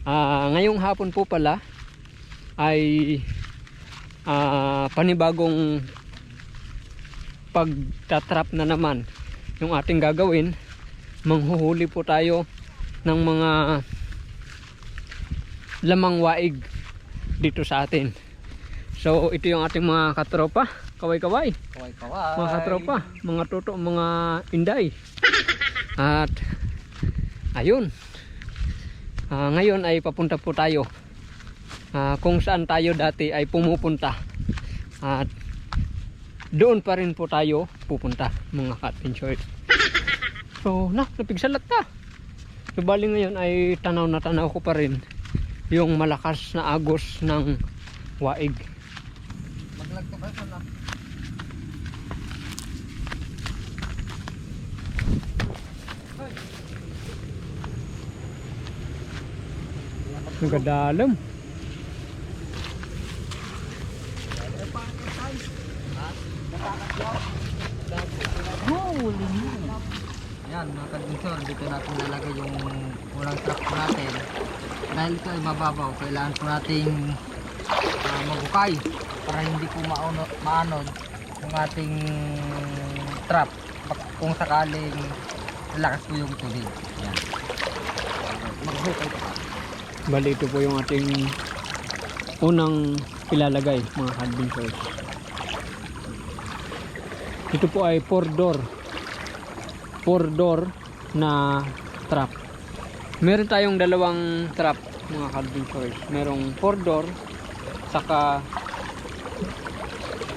Ah, ngayong hapon po pala ay ah, panibagong pagtatrap na naman yung ating gagawin. Manghuhuli po tayo ng mga lamang waig dito sa atin. So ito yung ating mga katropa, kaway-kaway Kaway kaway. mga katropa, mga toto, mga inday. At ayun. Ah, ngayon ay papunta po tayo. Ah, kung saan tayo dati ay pumupunta. At doon pa rin po tayo pupunta mga ka-adventure. So, na, napigsalat na. So, bali ngayon ay tanaw na tanaw ko pa rin yung malakas na agos ng waig. Maglagto kayo sa lap. Nagadalam. Holy. Yan mga kadbisor, dito natin lalagay yung unang truck po natin. Dahil ito ay mababaw, kailangan po nating ah, magukay para hindi po maano, maanod yung ating trap kung sakaling lakas po yung tubig. Yan. Maghukay po ka. Bali ito po yung ating unang ilalagay mga adventures. Ito po ay 4 door. 4 door na trap. Meron tayong dalawang trap mga adventures. Merong 4 door saka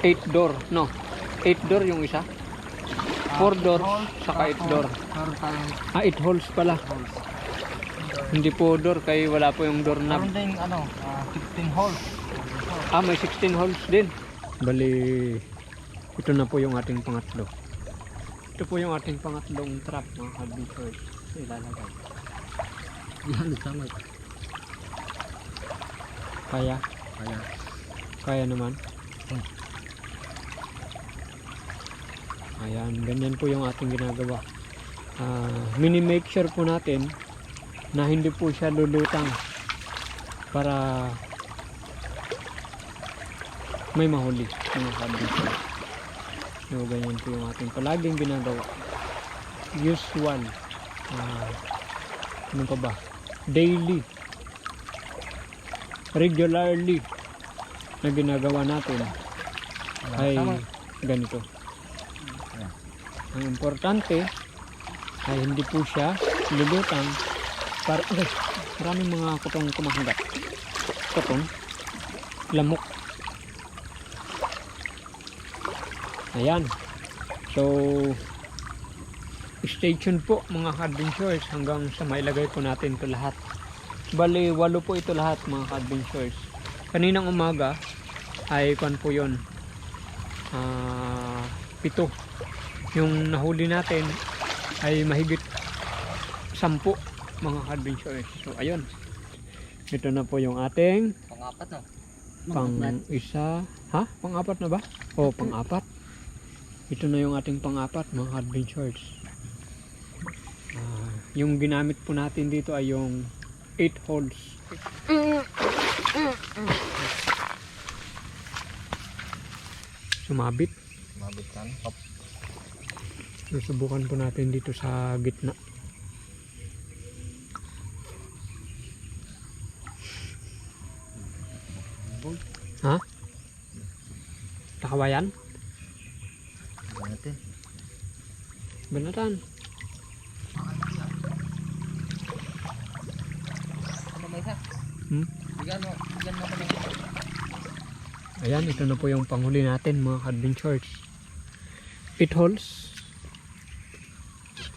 8 door. No, 8 door yung isa. 4 doors saka 8 door. Ah, 8 holes pala. Hindi po door kay wala po yung door knob. Meron ding ano, ah, 16 holes. Ah, may 16 holes din. Bali, ito na po yung ating pangatlo. Ito po yung ating pangatlong trap mga kabiters. Ilalagay. Yan, sama. Kaya, Kaya, kaya naman. Hmm. Ayan, ganyan po yung ating ginagawa. Ah, mini-make sure po natin na hindi po siya lulutang para may mahuli mga kabiters. So, ganyan po yung ating palaging ginagawa. Usual. ah, ano pa ba? Daily. Regularly na ginagawa natin ay ganito. Ang importante ay hindi po siya lulutang para okay, maraming mga kutong kumahagat. Kutong, lamok. Ayan. So, stay tuned po mga adventures hanggang sa mailagay po natin ito lahat. Bali, walo po ito lahat mga adventures. Kaninang umaga ay kwan po yun. Ah, pito. Yung nahuli natin ay mahigit sampu mga adventures. So, ayun. Ito na po yung ating Pang-apat na. pang isa. Ha? Pang-apat na ba? O, pang-apat. Ito na yung ating pang-apat mga adventures. Ah, yung ginamit po natin dito ay yung 8 holes. Sumabit. Mabitan. Hop. Susubukan po natin dito sa gitna. Ha? Takawayan? Tignan natin. Banatan. Ano ba isa? Hmm? Bigyan mo. Bigyan mo. Ayan, ito na po yung panghuli natin mga adventures. 8 holes.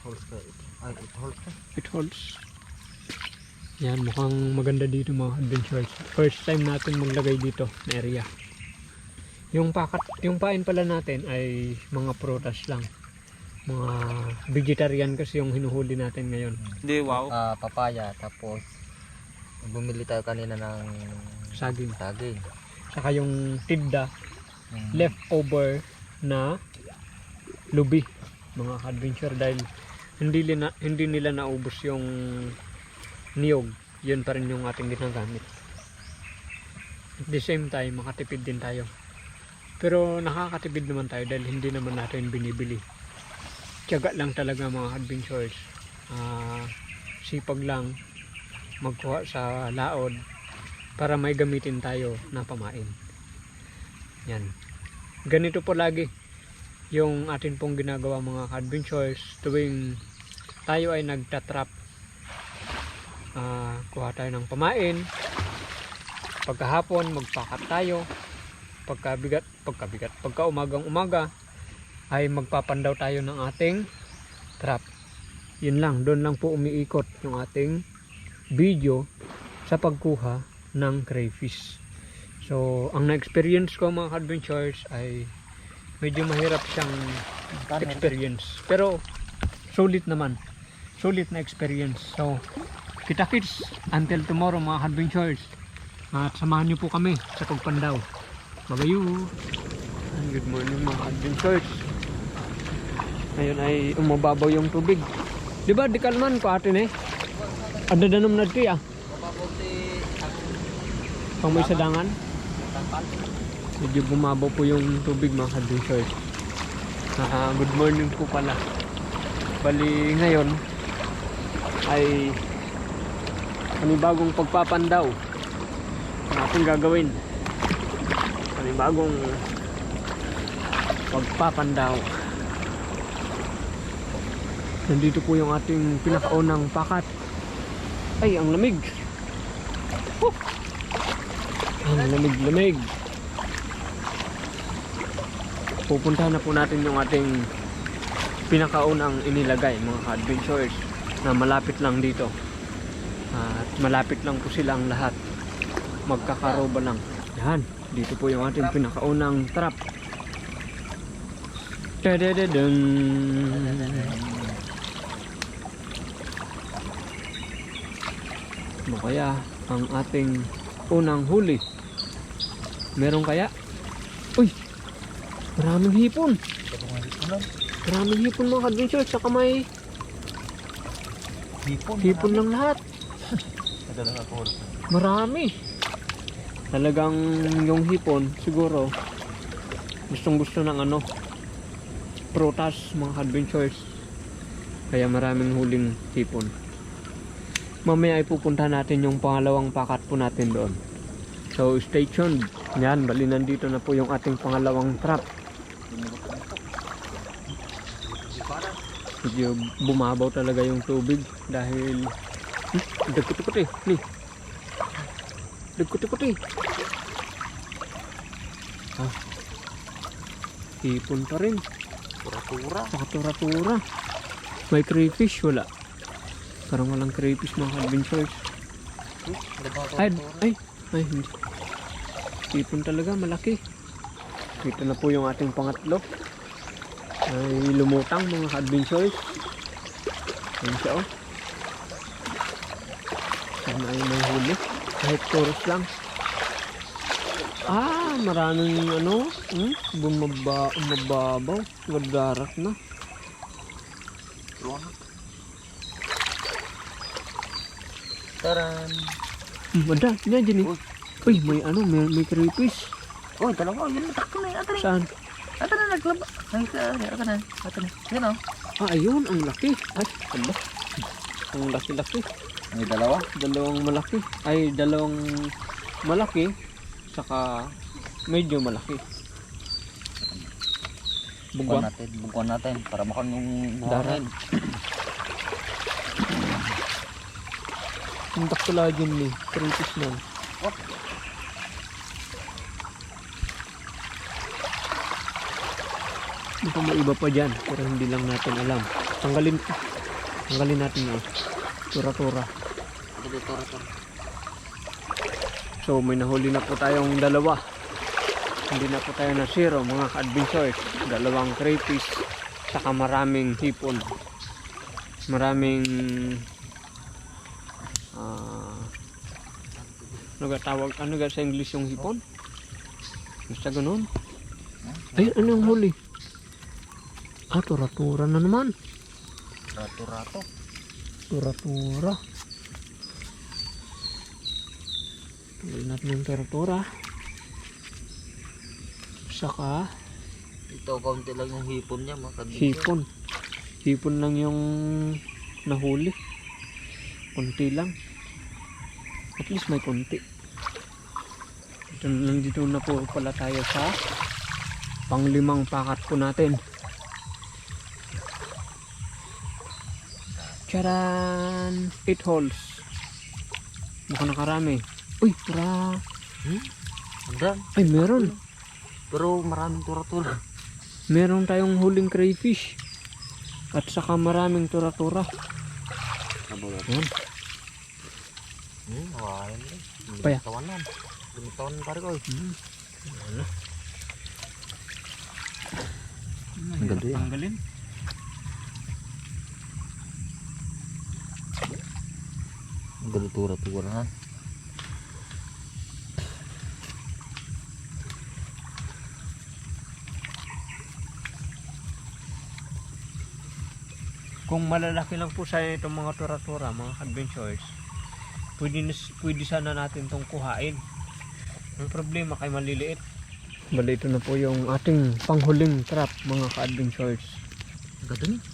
Holes ka. Ay, it holes ka. 8 holes. Yan, mukhang maganda dito mga adventures. First time natin maglagay dito na area. Yung pakat, yung pain pala natin ay mga prutas lang. Mga vegetarian kasi yung hinuhuli natin ngayon. Hindi, wow. Ah, papaya. Tapos, bumili tayo kanina ng Saging. saging. Saka yung tidda, Yung leftover na lubi mga adventure dahil hindi nila hindi nila naubos yung niyog yun pa rin yung ating ginagamit. At the same time, makatipid din tayo. Pero nakakatipid naman tayo dahil hindi naman natin binibili. Tiyaga lang talaga mga adventures. Ah, sipag lang magkuha sa laod para may gamitin tayo na pamain. Yan. Ganito po lagi yung atin pong ginagawa mga adventures tuwing tayo ay nagtatrap Ah, kuha tayo ng pamain. Pagkahapon magpakat tayo. Pagkabigat pagkabigat pagka umagang umaga ay magpapandaw tayo ng ating trap. Yun lang doon lang po umiikot yung ating video sa pagkuha ng crayfish. So ang na-experience ko mga adventures ay medyo mahirap siyang experience. Pero sulit naman sulit na experience. So kita kits until tomorrow mga adventures. At samahan niyo po kami sa pagpandaw And good morning mga adventures. Ngayon ay umababaw yung tubig. Di ba di kalman ko atin eh ada danom na ti ah. Pang may sadangan. Medyo bumabaw po yung tubig mga adventures. Ah, good morning po pala. Bali ngayon ay panibagong pagpapandaw ang ating gagawin. Panibagong pagpapandaw. Nandito po yung ating pinakaunang pakat. Ay ang lamig. Woo! ang lamig lamig. Pupuntahan na po natin yung ating pinakaunang inilagay mga ka-adventures na malapit lang dito. At malapit lang po silang lahat. Magkakaroba lang. Yan dito po yung ating pinakaunang trap. Tadadadun. Ano kaya ang ating unang huli? Meron kaya? Uy! Maraming hipon! Maraming hipon mga ka-adventures saka may Hipon. hipon lang lahat Madalang ako. Marami. Talagang yung hipon, siguro, gustong gusto ng ano, prutas, mga adventures. Kaya maraming huling hipon. Mamaya ay pupunta natin yung pangalawang pakat po natin doon. So stay tuned. Yan, bali nandito na po yung ating pangalawang trap. Medyo bumabaw talaga yung tubig dahil Hmm, dagkot-dagkot eh. Ni. Dagkot-dagkot eh. Ah. Hipon pa rin. Pura-pura. Saka tura-tura. May crayfish wala. Parang walang crayfish mga adventures. Ay, ay, ay, hindi. Hipon talaga, malaki. Dito na po yung ating pangatlo. Ay lumutang mga adventures. Ayun siya oh. Sana ay may huli. Kahit tourist lang. Ah, maraming ano, hmm? bumaba, umababaw. Nagdarak na. Taran. Hmm, Manda, na dyan eh. Uy. Uy, may ano, may, may crayfish. Oh, dalawa. Yun, takto na yun. Saan? Ata na, naglaba. Ay, ata na. Ata na. Yan o. Ah, ayun, ang laki. Ay, ano? Ang laki-laki. May dalawa. Dalawang malaki. Ay, dalawang malaki. Saka medyo malaki. Bugwang. natin. Bukuan natin. Para makan yung Daran. Ang dakula dyan ni. Kritis na. Baka may iba pa dyan. Pero hindi lang natin alam. Tanggalin Tanggalin natin yun. Tura-tura. So may nahuli na po tayong dalawa. Hindi na po tayo na zero mga ka-adventures. Dalawang crayfish. Saka maraming hipon. Maraming ah ano ga tawag ano ga sa English yung hipon? Basta ganun. Ay, ano yung huli? Ah, tura-tura na naman. Rato-rato. Tura-tura. Tanggalin natin yung tura-tura. Saka Ito, kaunti lang yung hipon niya mga kadbinchor. hipon. Hipon lang yung nahuli. Kunti lang. At least may kunti. Ito nandito na po pala tayo sa panglimang pakat po natin. Charan! 8 holes. Mukhang nakarami. Uy, tara! Hmm? Andan. Ay, meron. Pero maraming tura-tura. Meron tayong huling crayfish. At saka maraming tura-tura. Yan. Hmm, awayan eh. Paya. Tawanan. Lumitawan pare ko. Hmm. Ano? Ang ganda yan. Tanggalin. Na. Kung malalaki lang po sa itong mga tura-tura, mga adventures, pwede, pwede sana natin itong kuhain. Ang problema kay maliliit. Bali ito na po yung ating panghuling trap mga ka-adventures.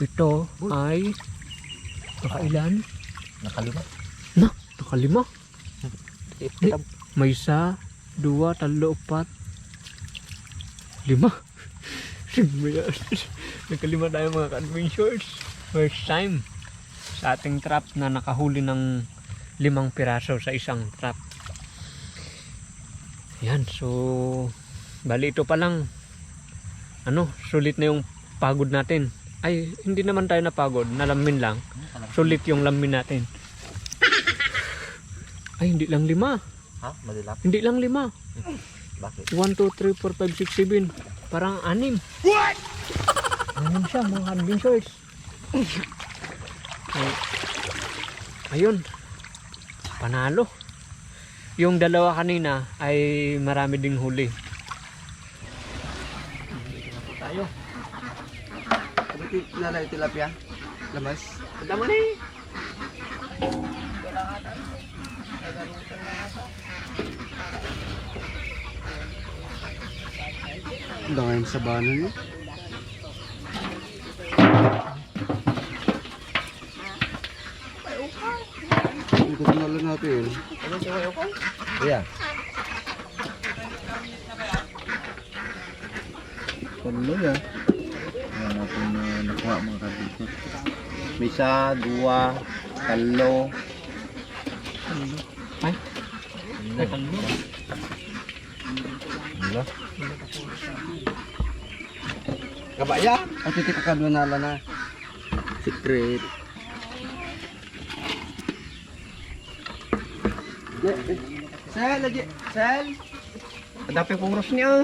Ito ay nakailan? Nakalima. Na, nakalima. Itam. May isa, dua, talo, upat, lima. Nakalima tayo mga ka-adventures. First time sa ating trap na nakahuli ng limang piraso sa isang trap. Yan, so bali ito pa lang ano, sulit na yung pagod natin. Ay, hindi naman tayo napagod, nalamin lang. Sulit yung lamin natin. Ay, hindi lang lima. Ha? Madilap? Hindi lang lima. Bakit? 1, 2, 3, 4, 5, 6, 7. Parang anim. What? Anim siya mga adventures. Ay, ayun. Panalo. Yung dalawa kanina ay marami ding huli. Tayo. Lalay tilapia. Lamas. Tama na eh. Dahil sa bana niya. Na lang natin. Kuya. Palo ya. Yan natin na nakuha mga kadbinchor. Misa, dua, talo. Ay, ay talo. Ano? Kabaya. At iti kakadunala na. Secret. Sel, lagi. Sel. Adapi pong ros niya.